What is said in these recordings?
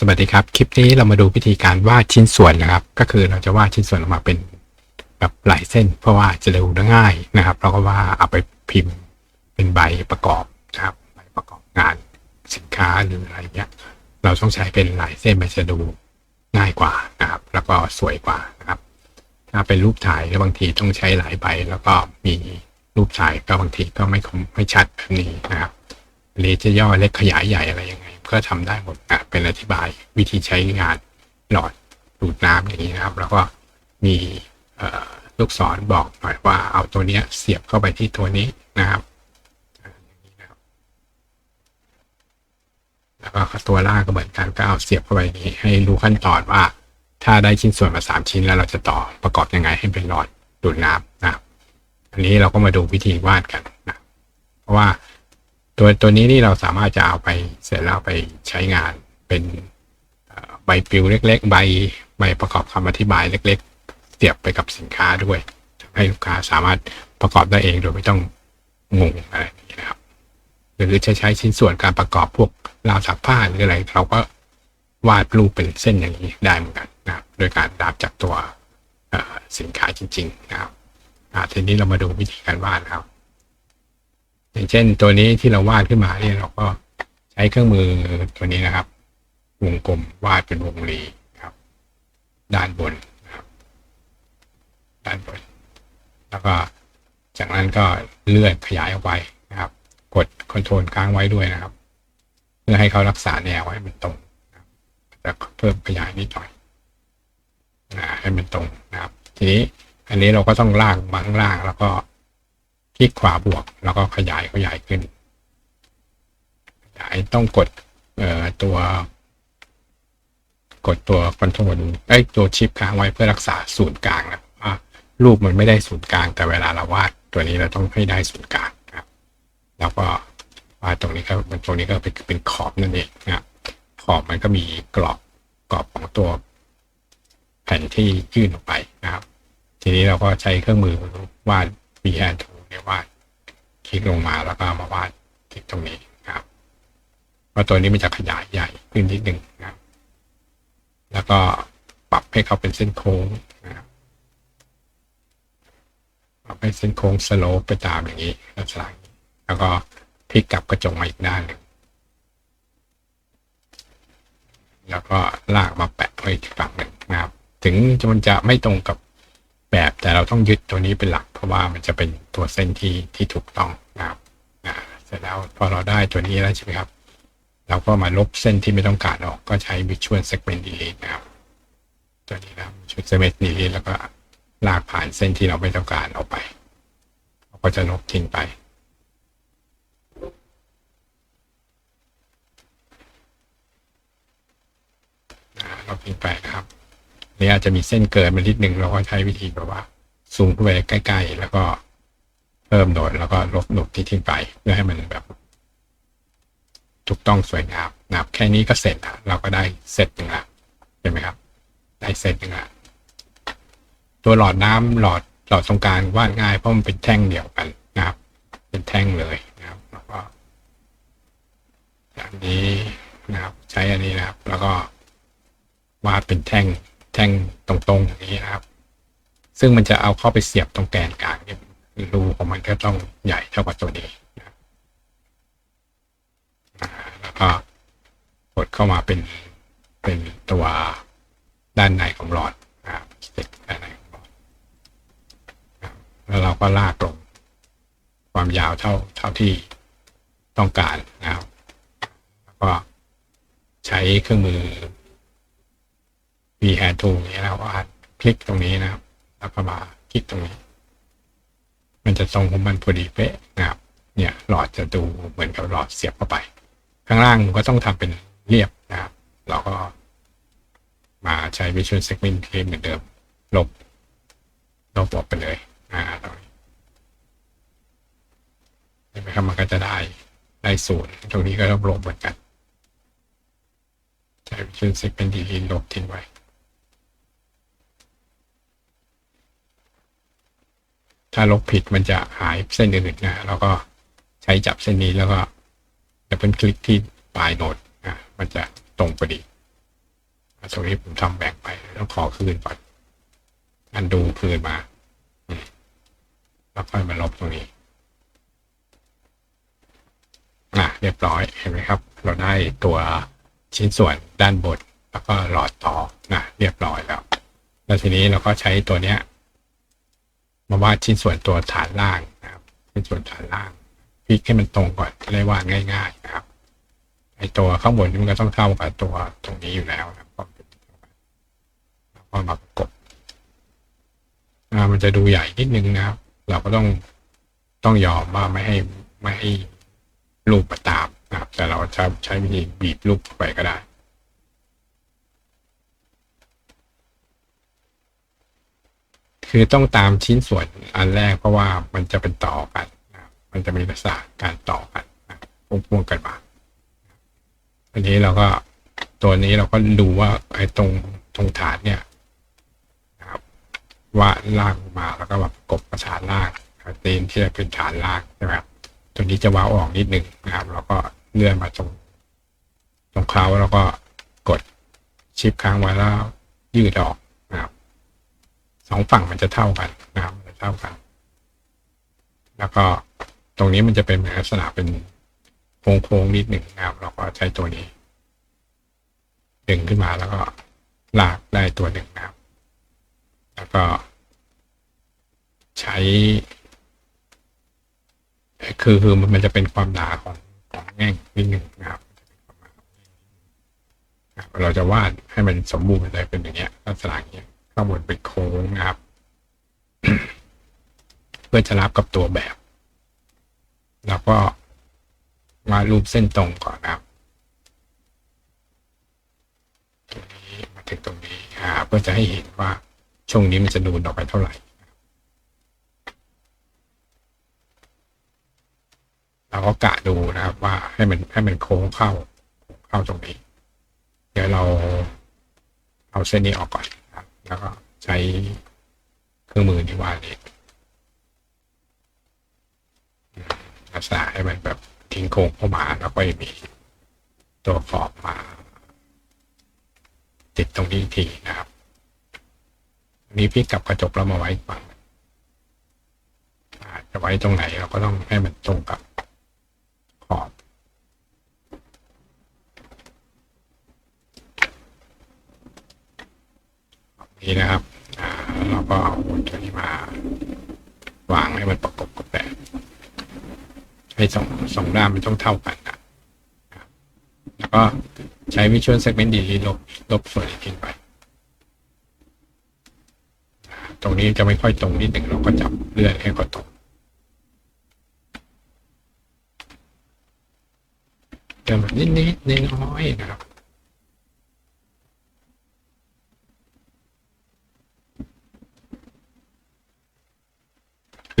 สวัสดีครับ คลิปนี้เรามาดูวิธีการวาดชิ้นส่วนนะครับ ก็คือเราจะวาดชิ้นส่วนออกมาเป็นแบบหลายเส้น เพราะว่าจะเร็วและง่ายนะครับ เราก็ว่าเอาไปพิมพ์เป็นใบประกอบนะครับใบประกอบงานสินค้าหรืออะไรเงี้ย เราต้องใช้เป็นหลายเส้นมันจะดูง่ายกว่านะครับ แล้วก็สวยกว่านะครับ ถ้าเป็นรูปถ่ายบางทีต้องใช้หลายใบ แล้วก็มีรูปถ่ายก็บางทีก็ไม่คมไม่ชัดแบบนี้นะครับหรือจะย่อเล็กขยายใหญ่อะไรอยังไง ก็ทำได้หมดนะเป็นอธิบายวิธีใช้งานหลอดดูดน้ำอย่างนี้นะครับ แล้วก็มีลูกศรบอกหน่อยว่าเอาตัวเนี้ยเสียบเข้าไปที่ตัวนี้นะครับอย่างนี้นะครับแล้วก็ตัวล่างก็เหมือนกันก็เอาเสียบเข้าไปนี้ให้รู้ขั้นตอนว่า ถ้าได้ชิ้นส่วนมาสามชิ้นแล้วเราจะต่อประกอบยังไงให้เป็นหลอดดูดน้ำนะครับอันนี้เราก็มาดูวิธีวาดกันนะเพราะว่า ตัวตัวนี้นี่เราสามารถจะเอาไปเสร็จแล้วไปใช้งานเป็นใบปลิวเล็ก ๆ ใบใบประกอบคำอธิบายเล็ก ๆ เสียบไปกับสินค้าด้วยทำให้ลูกค้าสามารถประกอบได้เองโดยไม่ต้องงงอะไรนี้นะครับหรือจะใช้ชิ้นส่วนการประกอบพวกราวสักผ้าหรืออะไรเราก็วาดรูปเป็นเส้นอย่างนี้ได้เหมือนกันนะครับโดยการดับจากตัวสินค้าจริง ๆ นะครับทีนี้เรามาดูวิธีการวาดนะครับ อย่างเช่นตัวนี้ที่เราวาดขึ้นมาเนี่ยเราก็ใช้เครื่องมือตัวนี้นะครับ วงกลมวาดเป็นวงรีครับ ด้านบนนะครับ ด้านบน แล้วก็จากนั้นก็เลื่อนขยายออกไปนะครับ กดคอนโทรลค้างไว้ด้วยนะครับ เพื่อให้เขารักษาแนวให้มันตรงนะรจะเพิ่มขยายนิดหน่อยนะให้มันตรงนะครับ ทีนี้อันนี้เราก็ต้องลากมาข้างล่างแล้วก็ คลิกขวาบวก แล้วก็ขยายขยายขึ้น ขยายต้องกดตัว กดตัวคอนโทรลไอ้ตัวชิปค้างไว้เพื่อรักษาศูนย์กลางนะว่ารูปมันไม่ได้ศูนย์กลาง แต่เวลาเราวาดตัวนี้เราต้องให้ได้ศูนย์กลางนะครับ แล้วก็วาดตรงนี้ก็มันตรงนี้ก็เป็นเป็นขอบนั่นเองนะขอบมันก็มีกรอบกรอบของตัวแผ่นที่ยื่นออกไปนะครับ ทีนี้เราก็ใช้เครื่องมือวาด v n 2เนี่ยวาดคลิกลงมาแล้วก็มาวาดคลิกตรงนี้นะครับเพราตัวนี้มันจะขยายใหญ่ขึ้นนิดหนึ่งนะครับ แล้วก็ปรับให้เขาเป็นเส้นโค้งนะครับปรับให้เส้นโค้งสโลปไปตามอย่างนี้ลักษณะอย่างนี้แล้วก็พลิกกลับกระจกมาอีกด้านหนึ่งแล้วก็ลากมาแปะไว้ที่ฝั่งหนึ่งนะครับ ถึงมันจะไม่ตรงกับ แบบแต่เราต้องยึดตัวนี้เป็นหลัก เพราะว่ามันจะเป็นตัวเส้นที่ที่ถูกต้องนะครับเสร็จแล้วพอเราได้ตัวนี้แล้วใช่ไหมครับเราก็มาลบเส้นที่ไม่ต้องการออกก็ใช้ Visual Segment Delete นะครับตัวนี้นะครับ Visual Segment Delete แล้วก็ลากผ่านเส้นที่เราไม่ต้องการออกไปเราก็จะลบทิ้งไปอ่าลบทิ้งไปนะครับ นี่อาจจะมีเส้นเกินมานิดนึงเราก็ใช้วิธีแบบว่าซูมเข้าไปใกล้ ๆ แล้วก็เพิ่มโดดแล้วก็ลบหนุกที่ทิ้งไป เพื่อให้มันแบบ ถูกต้องสวยงามนะครับแค่นี้ก็เสร็จละเราก็ได้เสร็จหนึ่งละเห็นไหมครับ ได้เสร็จหนึ่งละตัวหลอดน้ำหลอดหลอดตรงกลางวาดง่ายเพราะมันเป็นแท่งเดียวกันนะครับ เป็นแท่งเลยนะครับแล้วก็อย่างนี้นะครับ ใช้อันนี้นะครับ แล้วก็วาดเป็นแท่ง ท่งตรงๆอย่างนี้นะครับ ซึ่งมันจะเอาเข้าไปเสียบตรงแกนกลางเนี่ยรูของมันก็ต้องใหญ่เท่ากับตัวนี้นะแล้วก็กดเข้ามาเป็นเป็นตัวด้านในของหลอดนะครับสเต็กด้านในของหลอดนะแล้วเราก็ลากลงความยาวเท่าเท่าที่ต้องการนะครับแล้วก็ใช้เครื่องมือ v h a n d tool นี้นะครับว่าคลิกตรงนี้นะครับ แล้วก็มาคลิกตรงนี้ มันจะตรงของมันพอดีเป๊ะนะครับ เนี่ยหลอดจะดูเหมือนกับหลอดเสียบเข้าไป ข้างล่างก็ต้องทำเป็นเรียบนะครับ เราก็มาใช้ Visual Segment ที่เหมือนเดิม ลบ ลบออกไปเลยอ่าตรงนี้เห็นไหมครับมันก็จะได้ได้ศูนย์ตรงนี้ก็ต้องลบเหมือนกันใช้ Visual Segment Delete ลบทิ้งไว้ ถ้าลบผิดมันจะหายเส้นอื่นๆนะแล้วก็ใช้จับเส้นนี้แล้วก็ดับเบิลคลิกที่ปลายโหนดนะมันจะตรงพอดีตรงนี้ผมทำแบ่งไปต้องขอคืนก่อน อันดูคืนมาแล้วค่อยมาลบตรงนี้อะเรียบร้อยเห็นไหมครับ เราได้ตัวชิ้นส่วนด้านบนแล้วก็หลอดต่อนะเรียบร้อยแล้ว แล้วทีนี้เราก็ใช้ตัวเนี้ย มาวาดชิ้นส่วนตัวฐานล่างนะครับชิ้นส่วนฐานล่างพลิกให้มันตรงก่อนจะได้วาดง่ายๆนะครับไอตัวข้างบนมันก็ต้องเท่ากับตัวตรงนี้อยู่แล้วนะครับแล้วก็มาประกบมันจะดูใหญ่นิดนึงนะครับ เราก็ต้องต้องยอมว่าไม่ให้ไม่ให้รูปมาตามนะครับ แต่เราจะใช้วิธีบีบรูปเข้าไปก็ได้ คือต้องตามชิ้นส่วนอันแรกเพราะว่ามันจะเป็นต่อกันนะมันจะมีลักษณะการต่อกันนะพ่วงๆกันมาอันนี้เราก็ตัวนี้เราก็ดูว่าไอ้ตรงตรงฐานเนี่ยนะครับว่าล่างมาแล้วก็แบบกบประสานล่างตีนที่จะเป็นฐานล่างใช่ไหมครับตัวนี้จะว้าออกนิดหนึ่งนะครับ แล้วก็เลื่อนมาตรงตรงเขาแล้วก็กดชิปค้างไว้แล้วยืดออก สองฝั่งมันจะเท่ากันนะครับจะเท่ากัน แล้วก็ตรงนี้มันจะเป็นลักษณะเป็นโค้งๆนิดหนึ่งนะครับ เราก็ใช้ตัวนี้ ดึงขึ้นมาแล้วก็ลากได้ตัวหนึ่งนะครับ แล้วก็ ใช้ คือคือมันจะเป็นความหนาของของแง่งนิดหนึ่งนะครับนะครับเราจะวาดให้มันสมบูรณ์เลยเป็นอย่างเงี้ยลักษณะอย่างเงี้ย ข้างบนเป็นโค้งนะครับ เพื่อจะรับกับตัวแบบ แล้วก็วาดรูปเส้นตรงก่อนครับตรงนี้มาถึงตรงนี้อ่าเพื่อจะให้เห็นว่าช่วงนี้มันจะนูนออกไปเท่าไหร่เราก็กะดูนะครับว่าให้มันให้มันโค้งเข้าเข้าตรงนี้ เดี๋ยวเราเอาเส้นนี้ออกก่อน แล้วก็ใช้เครื่องมือที่ว่านี้ลักษณะให้มันแบบทิ้งโค้งเข้ามาแล้วก็มีตัวขอบมา ติดตรงนี้ทีนะครับนี้พี่กลับกระจกแล้วมาไว้ฝั่อ่าจะไว้ตรงไหนเราก็ต้องให้มันตรงกับขอบ นี้นะครับ อ่าเราก็เอาตัวนี้มาวางให้มันประกบกับแบบให้สองสองด้านมันต้องเท่ากันนะครับแล้วก็ใช้วิชวลเซกเมนต์ดีลบลบส่วนที่ทิ้งไป ตรงนี้จะไม่ค่อยตรงนิดหนึ่งเราก็จับเลื่อนให้ก็ตรงเติมแบบนิดนิดน้อยนะครับ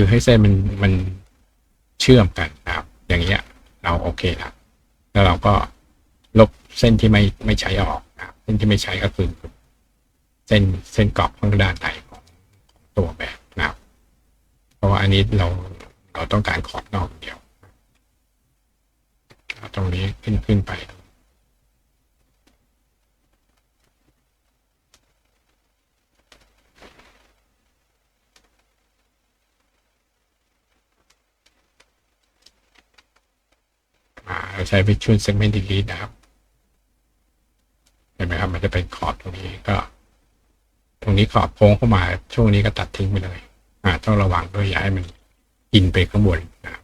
คือให้เส้นมันมันเชื่อมกันนะครับ อย่างเงี้ยเราโอเคแล้วแล้วเราก็ลบเส้นที่ไม่ไม่ใช้ออกนะครับเส้นที่ไม่ใช้ก็คือเส้นเส้นกรอบข้างด้านในของตัวแบบนะครับ เพราะว่าอันนี้เราเราต้องการขอบนอกเดียวตรงนี้ขึ้นขึ้นไป อ่าเรา ใช้ Visual Segment Delete นะครับ เห็นไหมครับ มันจะเป็นขอบตรงนี้ก็ ตรงนี้ขอบโค้งเข้ามา ช่วงนี้ก็ตัดทิ้งไปเลย อ่าต้องระวังด้วยอย่าให้มันกินไปข้างบนนะครับ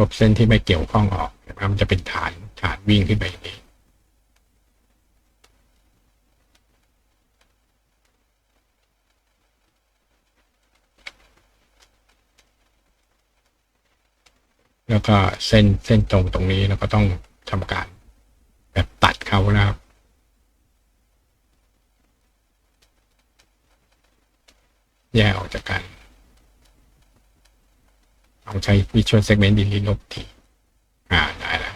ลบเส้นที่ไม่เกี่ยวข้องออกนะครับมันจะเป็นฐานฐานวิ่งขึ้นไปอย่างนี้แล้วก็เส้นเส้นตรงตรงนี้เราก็ต้องทำการแบบตัดเขานะครับ แยกออกจากกัน ต้องใช้ Visual Segment Delete ลบทีอ่าได้แล้ว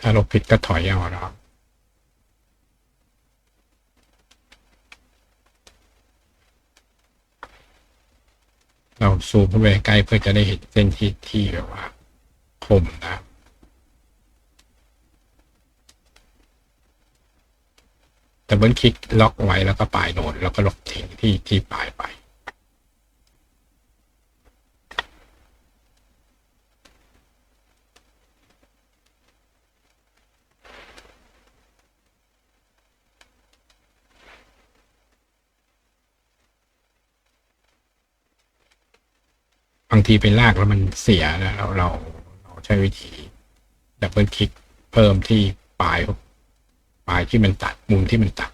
ถ้าลบผิดก็ถอยเอาแล้วเราซูมเข้าไปใกล้เพื่อจะได้เห็นเส้นที่ที่แบบว่าคมนะ ดับเบิลคลิกล็อกไว้แล้วก็ปลายโนดแล้วก็ลบทิ้งที่ที่ปลายไป บางทีเป็นลากแล้วมันเสียนะเราเราเราใช้วิธีดับเบิลคลิกเพิ่มที่ปลาย ปลายที่มันตัดมุมที่มันตัด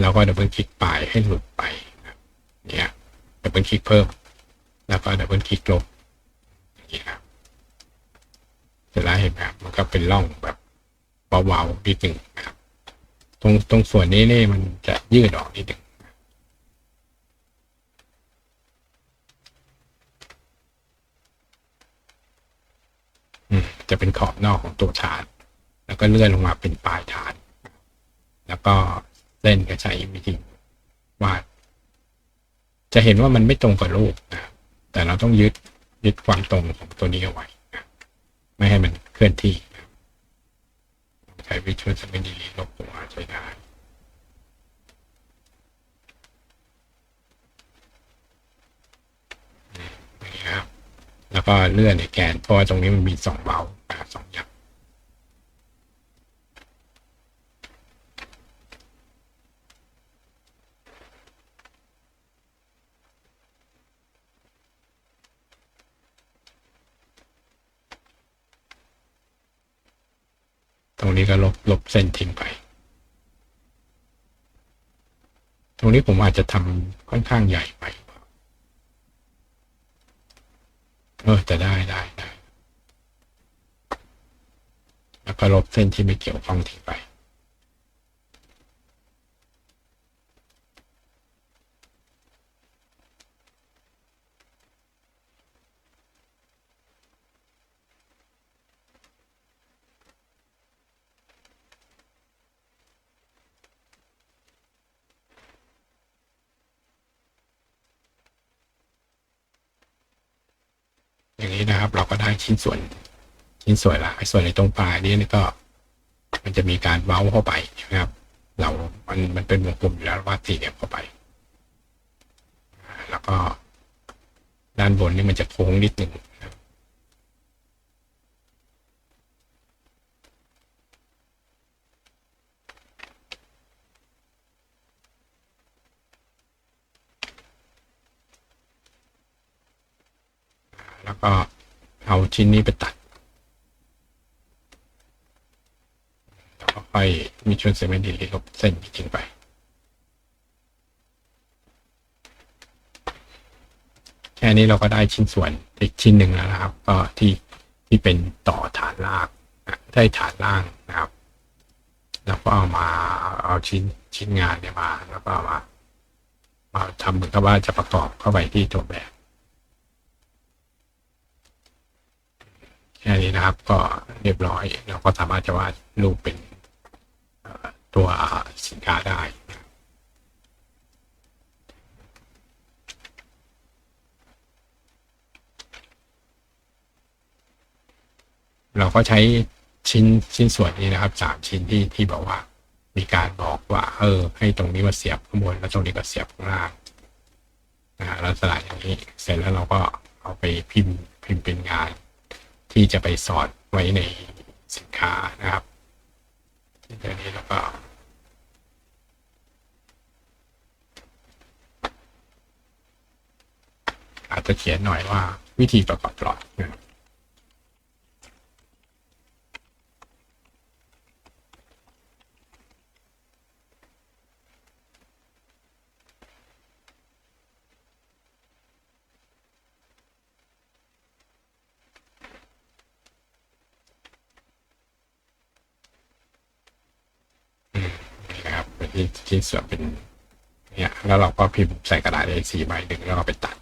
แล้วก็ดับเบิลคลิกปลายให้หลุดไปเนี่ยดับเบิลคลิกเพิ่ม แล้วก็ดับเบิลคลิกลบอย่างนี้ครับเสร็จแล้วเห็นไหมครับมันก็เป็นร่องแบบเบาๆนิดหนึ่งนะครับตรงตรงส่วนนี้นี่มันจะยืดออกนิดหนึ่งอืมจะเป็นขอบนอกของตัวฐาน แล้วก็เลื่อนลงมาเป็นปลายฐาน แล้วก็เล่นก็ใช้วิธีวาด จะเห็นว่ามันไม่ตรงกับรูปนะแต่เราต้องยึดยึดความตรงของตัวนี้เอาไว้นะไม่ให้มันเคลื่อนที่นะใช้วิชวลสมิดีลบตัวใช้ได้นี่นะครับแล้วก็เลื่อนในแกนเพราะว่าตรงนี้มันมีสองเบ้านะครับสองอย่างตรง นี้ก็ลบลบเส้นทิ้งไป ตรงนี้ผมอาจจะทำค่อนข้างใหญ่ไปเออจะได้ได้ได้แล้วก็ลบเส้นที่ไม่เกี่ยวข้องทิ้งไป อย่างนี้นะครับ เราก็ได้ ชิ้นส่วน ชิ้นส่วนละไอ้ส่วนในตรงปลายนี้นี่ก็ มันจะมีการเว้าเข้าไปใช่ไหมครับ เรา มัน มันเป็นวงกลมอยู่แล้ววาดสี่เหลี่ยมเข้าไป แล้วก็ด้านบนนี่มันจะโค้งนิดหนึ่งแล้วก็ เอาชิ้นนี้ไปตัดแล้วก็ค่อยมีชนเซเมนต์ดีลบเส้นทิ้งไปแค่นี้เราก็ได้ชิ้นส่วนอีกชิ้นหนึ่งแล้วนะครับ ก็ที่ที่เป็นต่อฐานรากได้ฐานล่างนะครับ แล้วก็เอามาเอาชิ้นชิ้นงานเนี่ยมา แล้วก็เอามามาทำเหมือนกับว่าจะประกอบเข้าไปที่ตัวแบบ แค่นี้นะครับก็เรียบร้อย เราก็สามารถจะวาดรูปเป็นตัวสินค้าได้เราก็ใช้ชิ้นชิ้นส่วนนี้นะครับสามชิ้นที่ที่บอกว่ามีการบอกว่า เออ ให้ตรงนี้มาเสียบข้างบนแล้วตรงนี้ก็เสียบข้างล่างนะฮะลักษณะอย่างนี้เสร็จแล้วเราก็เอาไปพิมพ์พิมพ์เป็นงาน ที่จะไปสอดไว้ในสินค้านะครับทีนี้เราก็อาจจะเขียนหน่อยว่าวิธีประกอบหลอดนะครับนี่ นะครับเป็นที่ชิ้นส่วนเป็นเนี่ยแล้วเราก็พิมพ์ใส่กระดาษ A4 ใบหนึ่งแล้วก็ไปตัด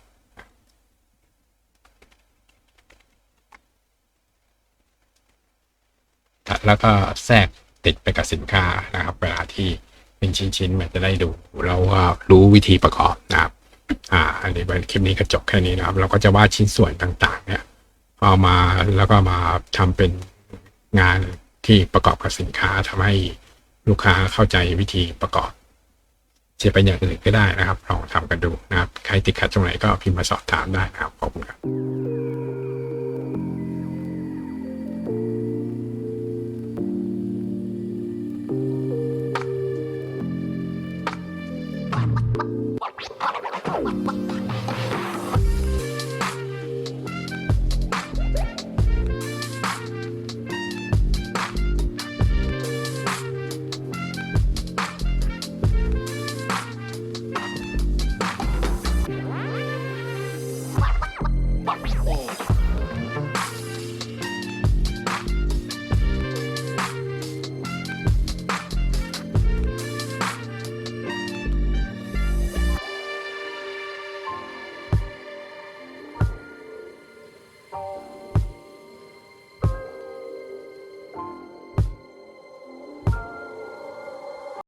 แล้วก็แทรกติดไปกับสินค้านะครับ เวลาที่เป็นชิ้นๆมันจะได้ดูแล้วก็รู้วิธีประกอบนะครับ อ่า อันนี้เป็นคลิปนี้ก็จบแค่นี้นะครับ เราก็จะวาดชิ้นส่วนต่างๆ เนี่ยเอามาแล้วก็มาทำเป็นงานที่ประกอบกับสินค้าทำให้ ลูกค้าเข้าใจวิธีประกอบจะเป็นอย่างอื่นก็ได้นะครับลองทำกันดูนะครับ ใครติดขัดตรงไหนก็พิมพ์มาสอบถามได้นะครับขอบคุณครับ